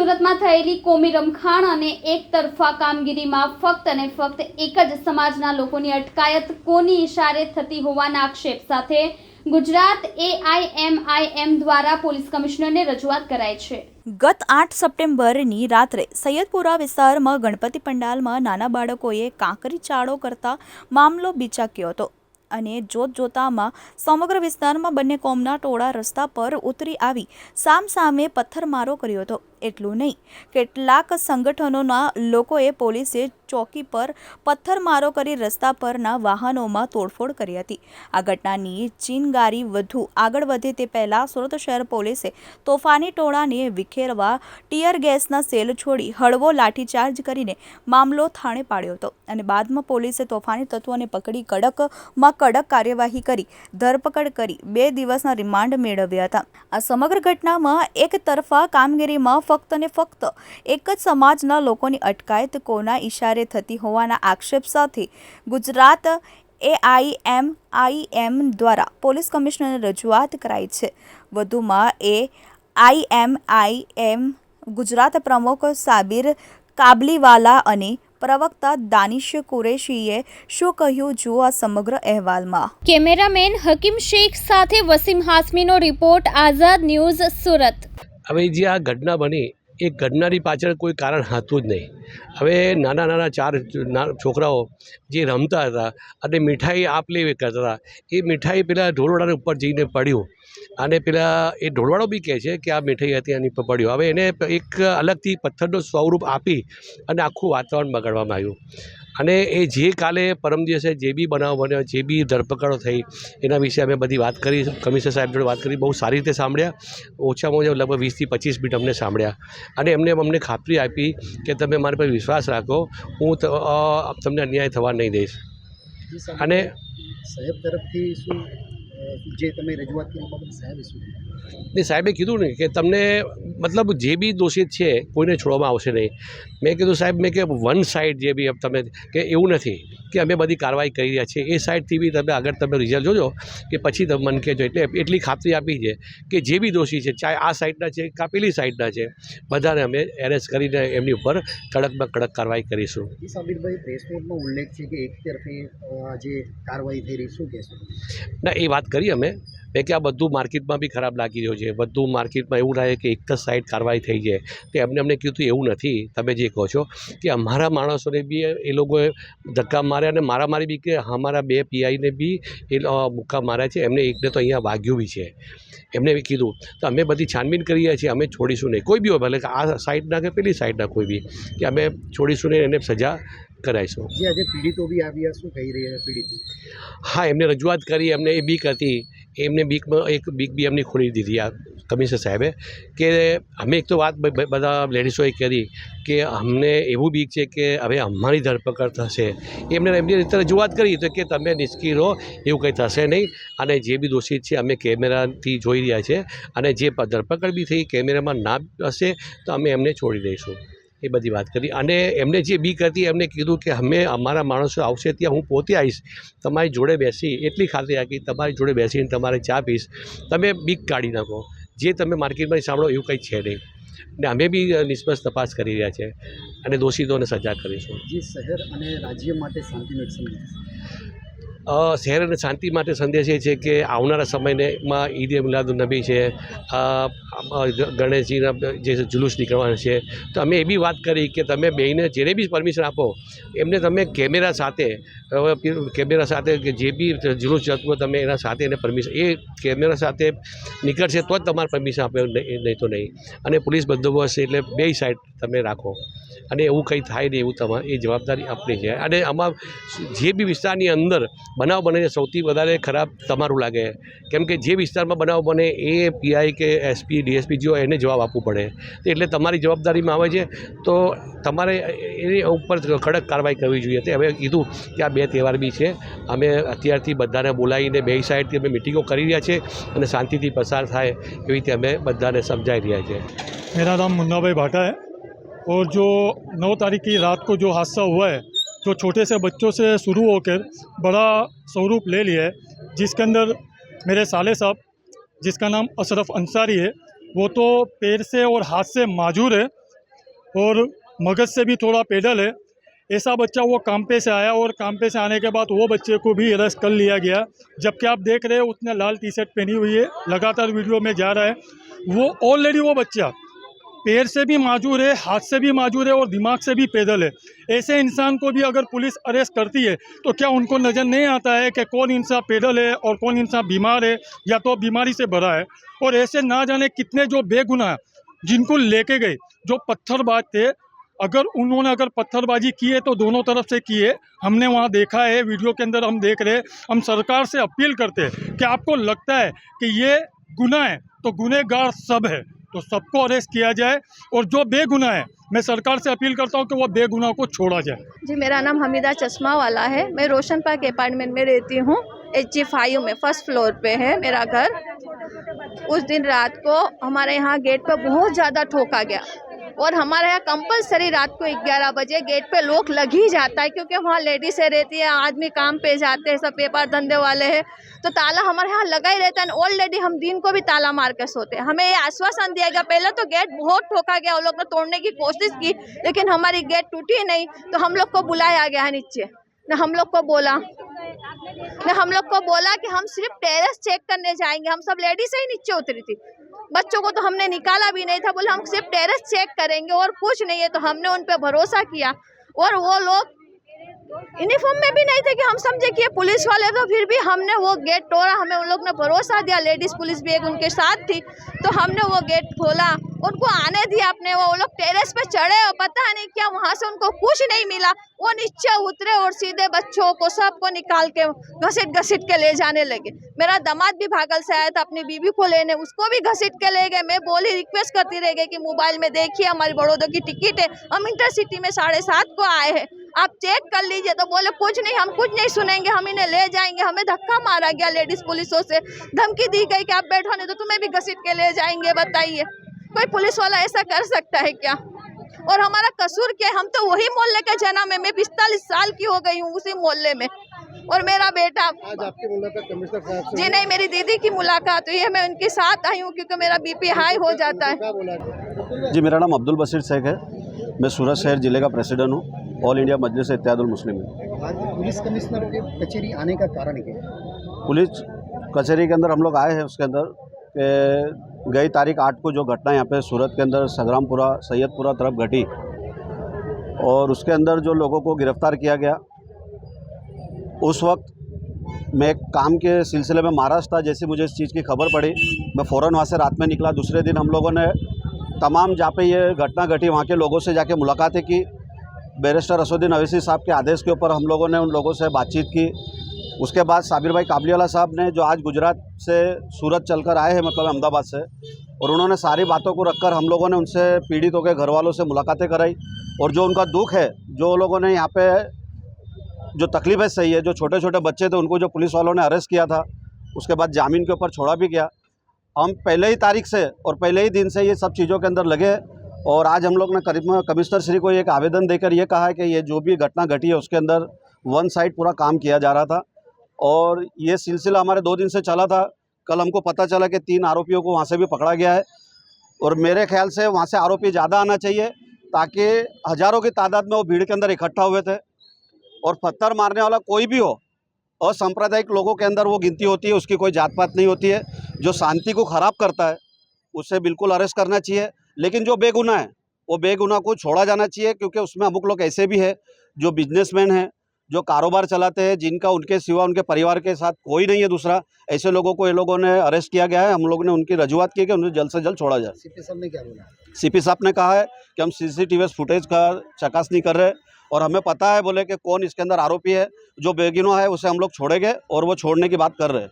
સુરતમાં થયેલી કોમી રમખાણ અને એકતરફા કામગીરીમાં ફક્ત અને ફક્ત એક જ સમાજના લોકોની અટકાયત કોની ઇશારે થતી હોવાના આક્ષેપ સાથે ગુજરાત એઆઈએમઆઈએમ દ્વારા પોલીસ કમિશનરને રજૂઆત કરાઈ છે. ગત આઠ સપ્ટેમ્બરની રાત્રે સૈયદપુરા વિસ્તારમાં ગણપતિ પંડાલમાં નાના બાળકોએ કાંકરી ચાળો કરતા મામલો બિચાક્યો હતો. અને જોત જોતામાં સમગ્ર વિસ્તારમાં બંને કોમના ટોળા રસ્તા પર ઉતરી આવી સામસામે પથ્થરમારો કર્યો હતો. એટલું નહીં, કેટલાક સંગઠનોના લોકોએ પોલીસે ચોકી પર પથ્થરમારો કરી રસ્તા પરના વાહનોમાં તોડફોડ કરી હતી. આ ઘટનાની ચીનગારી વધુ આગળ વધે તે પહેલાં સુરત શહેર પોલીસે તોફાની ટોળાને વિખેરવા ટીયર ગેસના સેલ છોડી હળવો લાઠીચાર્જ કરીને મામલો થાણે પાડ્યો હતો અને બાદમાં પોલીસે તોફાની તત્વોને પકડી કડકમાં કડક કાર્યવાહી કરી, ધરપકડ કરી બે દિવસના રિમાન્ડ મેળવ્યા હતા. આ સમગ્ર ઘટનામાં એક તરફા કામગીરીમાં ફક્ત ને ફક્ત એક જ સમાજના લોકોની અટકાયત, કોના ઇશારે થતી હોવાના આક્ષેપ સાથે ગુજરાત એઆઈએમઆઈએમ દ્વારા પોલીસ કમિશનરને રજૂઆત કરાઈ છે. વધુમાં એ આઈએમઆઈએમ ગુજરાત પ્રમુખ સાબિર કાબલીવાલા અને પ્રવક્તા દાનિશ કુરેશીએ શું કહ્યું જુઓ આ સમગ્ર અહેવાલમાં. કેમેરામેન હકીમ શેખ સાથે વસીમ હાસમીનો રિપોર્ટ આઝાદ ન્યૂઝ સુરત. હવે જે આ ઘટના બની એ ઘટનાની પાછળ કોઈ કારણ હતું જ નહીં. હવે નાના નાના ચાર છોકરાઓ જે રમતા હતા અને મીઠાઈ આપ લે કરતા હતા, એ મીઠાઈ પેલા ઢોલવાડાને ઉપર જઈને પડ્યું. અને પેલા એ ઢોળવાળો બી કહે છે કે આ મીઠાઈ હતી એની પપડીઓ. હવે એને એક અલગથી પથ્થરનું સ્વરૂપ આપી અને આખું વાતાવરણ બગાડવામાં આવ્યું. અને એ જે કાલે પરમ દિવસે જે બી બનાવ બન્યો જે બી ધરપકડો થઈ એના વિશે અમે બધી વાત કરી કમિશનર સાહેબ જોડે વાત કરી બહુ સારી રીતે સાંભળ્યા. ઓછામાં ઓછા લગભગ વીસથી પચીસ મિનિટ અમને સાંભળ્યા. અને એમને અમને ખાતરી આપી કે તમે મારા પર વિશ્વાસ રાખો હું તમને અન્યાય થવા નહીં દઈશ. અને સાહેબ તરફથી શું જે તમે રજૂઆત કરી બાબતે સાહેબે શું કીધું? ને સાહેબે કીધું ને કે તમને મતલબ જે બી દોષિત છે કોઈને છોડવામાં આવશે નહીં. મેં કીધું સાહેબ મેં કે વન સાઈડ જે બી તમે કે એવું નથી કે અમે બધી કાર્યવાહી કરી રહ્યા છીએ. એ સાઇડથી બી તમે આગળ તમે રિઝલ્ટ જોજો કે પછી તમે મને કહેજો. એટલે એટલી ખાતરી આપી છે કે જે બી દોષી છે ચાહે આ સાઈડના છે કાં પેલી સાઈડના છે બધાને અમે એરેસ્ટ કરીને એમની ઉપર કડકમાં કડક કાર્યવાહી કરીશું. સાબિરભાઈ પ્રેસ નોટમાં ઉલ્લેખ છે કે એક તરફી જે કાર્યવાહી થઈ રહી શું કહેશો? ના એ વાત કરી અમે મેં કે આ બધું માર્કેટમાં બી ખરાબ લાગી રહ્યું છે, બધું માર્કેટમાં એવું લાગે કે એક જ સાઈડ કાર્યવાહી થઈ જાય તો એમને અમને કીધું એવું નથી, તમે જે કહો છો કે અમારા માણસોને બી એ લોકોએ ધક્કા માર્યા અને મારા મારી બી કે અમારા બે પીઆઈને બી એ મુક્કા માર્યા છે, એમને એકને તો અહીંયા વાગ્યું બી છે. એમને બી કીધું, તો અમે બધી છાનબીન કરીએ છીએ, અમે છોડીશું નહીં. કોઈ બી હોય, ભલે આ સાઈડના કે પેલી સાઈડના કોઈ બી, કે અમે છોડીશું નહીં, એને સજા કરાવીશું જે આજે પીડિતો બી આવ્યા શું કહી રહ્યા પીડિત? હા એમને રજૂઆત કરી એમને એ બીક હતી. એમને બીકમાં એક બીક બી એમની ખોલી દીધી આ કમિશનર સાહેબે કે અમે એક તો વાત બધા લેડીઝોએ કરી કે અમને એવું બીક છે કે હવે અમારી ધરપકડ થશે. એમને એમની રીતે રજૂઆત કરી તો કે તમે નિષ્કી રહો એવું કંઈ થશે નહીં. અને જે બી દોષિત છે અમે કેમેરાથી જોઈ રહ્યા છે. અને જે ધરપકડ બી થઈ કેમેરામાં ના હશે તો અમે એમને છોડી દઈશું. એ બધી વાત કરી. અને એમને જે બીક હતી, એમને કીધું કે અમે, અમારા માણસો આવશે ત્યાં હું પોતે આવીશ. તમારી જોડે બેસી, એટલી ખાતરી રાખી, તમારી જોડે બેસીને તમારે ચા પીશ. તમે બીક કાઢી નાખો. જે તમે માર્કેટમાં સાંભળો, એવું કંઈ છે નહીં. ને અમે બી નિષ્પક્ષ તપાસ કરી રહ્યા છે. અને દોષિતોને સજા કરીશું. જે શહેર અને રાજ્ય માટે શાંતિનું શહેર અને શાંતિ માટે સંદેશ એ છે કે આવનારા સમયમાં ઈદ એ મિલાદુલનબી છે. અ, અ, ગ- ગણેશજીના જે જુલુસ નીકળવાના છે. તો અમે એ બી વાત કરી કે તમે બેયને જેને બી પરમિશન આપો એમને તમે કેમેરા સાથે કેમેરા સાથે કે જે બી જુલુસ જતું હોય તમે એના સાથે એને પરમિશન એ કેમેરા સાથે નીકળશે તો જ તમારે પરમિશન આપે નહીં તો નહીં. અને પોલીસ બંદોબસ્ત એટલે બે સાઈડ તમે રાખો. અને એવું કંઈ થાય નહીં એવું તમારે એ જવાબદારી આપણી છે. અને આમાં જે બી વિસ્તારની અંદર બનાવ બને છે, સૌથી વધારે ખરાબ તમારું લાગે. કેમ કે જે વિસ્તારમાં બનાવ બને એ પીઆઈ કે S P D S P જો એને જવાબ આપવું પડે. એટલે તમારી જવાબદારીમાં આવે છે, તો તમારે એની ઉપર કડક કાર્યવાહી કરવી જોઈએ. તે હવે કીધું કે આ બે તહેવાર બી છે. અમે અત્યારથી બધાને બોલાવીને બે સાઈડથી અમે મિટિંગો કરી રહ્યા છીએ અને શાંતિથી પસાર થાય એવી રીતે અમે બધાને સમજાવી રહ્યા છીએ મેરા નામ મુન્નાભાઈ ભાટા और जो नौ तारीख की रात को जो हादसा हुआ है, जो छोटे से बच्चों से शुरू होकर बड़ा स्वरूप ले लिया है, जिसके अंदर मेरे साले साहब, जिसका नाम अशरफ अंसारी है, वो तो पैर से और हाथ से माजूर है और मगज से भी थोड़ा पेडल है। ऐसा बच्चा वो काम पे से आया और काम पे से आने के बाद वो बच्चे को भी अरेस्ट कर लिया गया। जबकि आप देख रहे हैं, उसने लाल टी शर्ट पहनी हुई है, लगातार वीडियो में जा रहा है। वो ऑलरेडी वो बच्चा पैर से भी माजूर है, हाथ से भी माजूर है और दिमाग से भी पैदल है। ऐसे इंसान को भी अगर पुलिस अरेस्ट करती है तो क्या उनको नज़र नहीं आता है कि कौन इंसान पैदल है और कौन इंसान बीमार है या तो बीमारी से भरा है? और ऐसे ना जाने कितने जो बेगुनाह जिनको लेके गए, जो पत्थरबाज थे, अगर उन्होंने अगर पत्थरबाजी की है तो दोनों तरफ़ से की है। हमने वहाँ देखा है, वीडियो के अंदर हम देख रहे हम सरकार से अपील करते हैं कि आपको लगता है कि ये गुनाह है तो गुनहगार सब है। तो सबको अरेस्ट किया जाए और जो बेगुनाह है, मैं सरकार से अपील करता हूँ कि वो बेगुनाह को छोड़ा जाए। जी, मेरा नाम हमीदा चश्मा वाला है। मैं रोशन पार्क अपार्टमेंट में रहती हूँ। एच जी फाइव में फ़र्स्ट फ्लोर पे है मेरा घर। उस दिन रात को हमारे यहाँ गेट पर बहुत ज़्यादा ठोका गया। और हमारे यहाँ कंपलसरी रात को 11 बजे गेट पे लोग लग ही जाता है, क्योंकि वहाँ लेडीसें रहती है, आदमी काम पे जाते हैं, सब पेपर धंधे वाले हैं। तो ताला हमारे यहाँ लगा ही रहता है ऑलरेडी हम दिन को भी ताला मार के सोते हैं। हमें ये आश्वासन दिया गया, पहले तो गेट बहुत ठोका गया, उन लोग ने तोड़ने की कोशिश की, लेकिन हमारी गेट टूटी नहीं तो हम लोग को बुलाया गया है नीचे। न हम लोग को बोला, न हम लोग को बोला कि हम सिर्फ़ टेरेस चेक करने जाएँगे, हम सब लेडीज़ ही नीचे उतरी थी। बच्चों को तो हमने निकाला भी नहीं था, बोले हम सिर्फ़ टेरेस चेक करेंगे और कुछ नहीं है तो हमने उन पर भरोसा किया। और वो लोग यूनिफॉर्म में भी नहीं थे कि हम समझे कि ये पुलिस वाले तो फिर भी हमने वो गेट तोड़ा, हमें उन लोग ने भरोसा दिया। लेडीज़ पुलिस भी एक उनके साथ थी तो हमने वो गेट खोला। उनको आने दिया अपने, वो लोग टेरेस पे चढ़े और पता नहीं क्या वहाँ से उनको कुछ नहीं मिला। वो नीचे उतरे और सीधे बच्चों को, सबको निकाल के घसीट घसीट के ले जाने लगे। मेरा दामाद भी भागल से आया था अपनी बीबी को लेने, उसको भी घसीट के ले गए। मैं बोली रिक्वेस्ट करती रह गई कि मोबाइल में देखिए, हमारी बड़ौदा की टिकट है। हम इंटरसिटी में साढ़े सात को आए हैं। आप चेक कर लीजिए। तो बोले, कुछ नहीं, हम कुछ नहीं सुनेंगे। हम इन्हें ले जाएँगे। हमें धक्का मारा गया लेडीज़ पुलिसों से। धमकी दी गई कि आप बैठो, नहीं तो तुम्हें भी घसीट के ले जाएँगे, बताइए। कोई पुलिस वाला ऐसा कर सकता है क्या? और हमारा कसूर क्या है? हम तो वही मोहल्ले का जन्म है मैं पिस्तालीस साल की हो गई हूँ उसी मोहल्ले में। और मेरा बेटा आज आपकी मुलाकात कमिश्नर साहब जी नहीं मेरी दीदी की मुलाकात हुई है। मैं उनके साथ आई हूँ क्योंकि मेरा बीपी हाई हो जाता है। जी मेरा नाम अब्दुल बशीर शेख है। मैं सूरत शहर ज़िले का प्रेसिडेंट हूँ। ऑल इंडिया मजलिस इत्यादुल मुस्लिम आज पुलिस कमिश्नर के कचेरी आने का कारण क्या है? पुलिस कचहरी के अंदर हम लोग आए हैं उसके अंदर कि गई तारीख आठ को जो घटना यहाँ पे सूरत के अंदर संग्रामपुरा, सैयदपुरा तरफ़ घटी और उसके अंदर जो लोगों को गिरफ़्तार किया गया, उस वक्त मैं एक काम के सिलसिले में महाराष्ट्र था, जैसे मुझे इस चीज़ की खबर पड़ी, मैं फ़ौरन वहाँ से रात में निकला, दूसरे दिन हम लोगों ने तमाम जहाँ पे ये घटना घटी, वहाँ के लोगों से जाके मुलाकातें की, बैरिस्टर असुद्दीन अवैसी साहब के आदेश के ऊपर हम लोगों ने उन लोगों से बातचीत की उसके बाद साबिर भाई काबलीवाला साहब ने जो आज गुजरात से सूरत चलकर आए हैं मतलब अहमदाबाद से, और उन्होंने सारी बातों को रखकर हम लोगों ने उनसे पीड़ितों के घर वालों से मुलाकातें कराई, और जो उनका दुख है, जो लोगों ने यहाँ पे जो तकलीफ़ें सही है, जो छोटे छोटे बच्चे थे, उनको जो पुलिस वालों ने अरेस्ट किया था, उसके बाद जामीन के ऊपर छोड़ा भी गया। हम पहले ही तारीख से और पहले ही दिन से ये सब चीज़ों के अंदर लगे और आज हम लोग ने करीब कमिश्नर श्री को एक आवेदन देकर ये कहा है कि ये जो भी घटना घटी है, उसके अंदर वन साइड पूरा काम किया जा रहा था। और ये सिलसिला हमारे दो दिन से चला था। कल हमको पता चला कि तीन आरोपियों को वहाँ से भी पकड़ा गया है और मेरे ख्याल से वहाँ से आरोपी ज़्यादा आना चाहिए ताकि हज़ारों की तादाद में वो भीड़ के अंदर इकट्ठा हुए थे और पत्थर मारने वाला कोई भी हो, असांप्रदायिक लोगों के अंदर वो गिनती होती है, उसकी कोई जात पात नहीं होती है। जो शांति को ख़राब करता है, उसे बिल्कुल अरेस्ट करना चाहिए। लेकिन जो बेगुनाह है, वो बेगुनाह को छोड़ा जाना चाहिए क्योंकि उसमें अमुक लोग ऐसे भी है, जो बिजनेसमैन हैं जो कारोबार चलाते हैं जिनका उनके सिवा उनके परिवार के साथ कोई नहीं है दूसरा ऐसे लोगों को ये लोगों ने अरेस्ट किया गया है। हम लोगों ने उनकी रजूआत की कि उन्हें जल्द से जल्द छोड़ा जाए। सीपी साहब ने क्या बोला? सीपी साहब ने कहा है कि हम सीसीटीवी फुटेज का चकासनी कर रहे और हमें पता है बोले कि कौन इसके अंदर आरोपी है जो बेगिनो है उसे हम लोग छोड़ेंगे और वो छोड़ने की बात कर रहे हैं।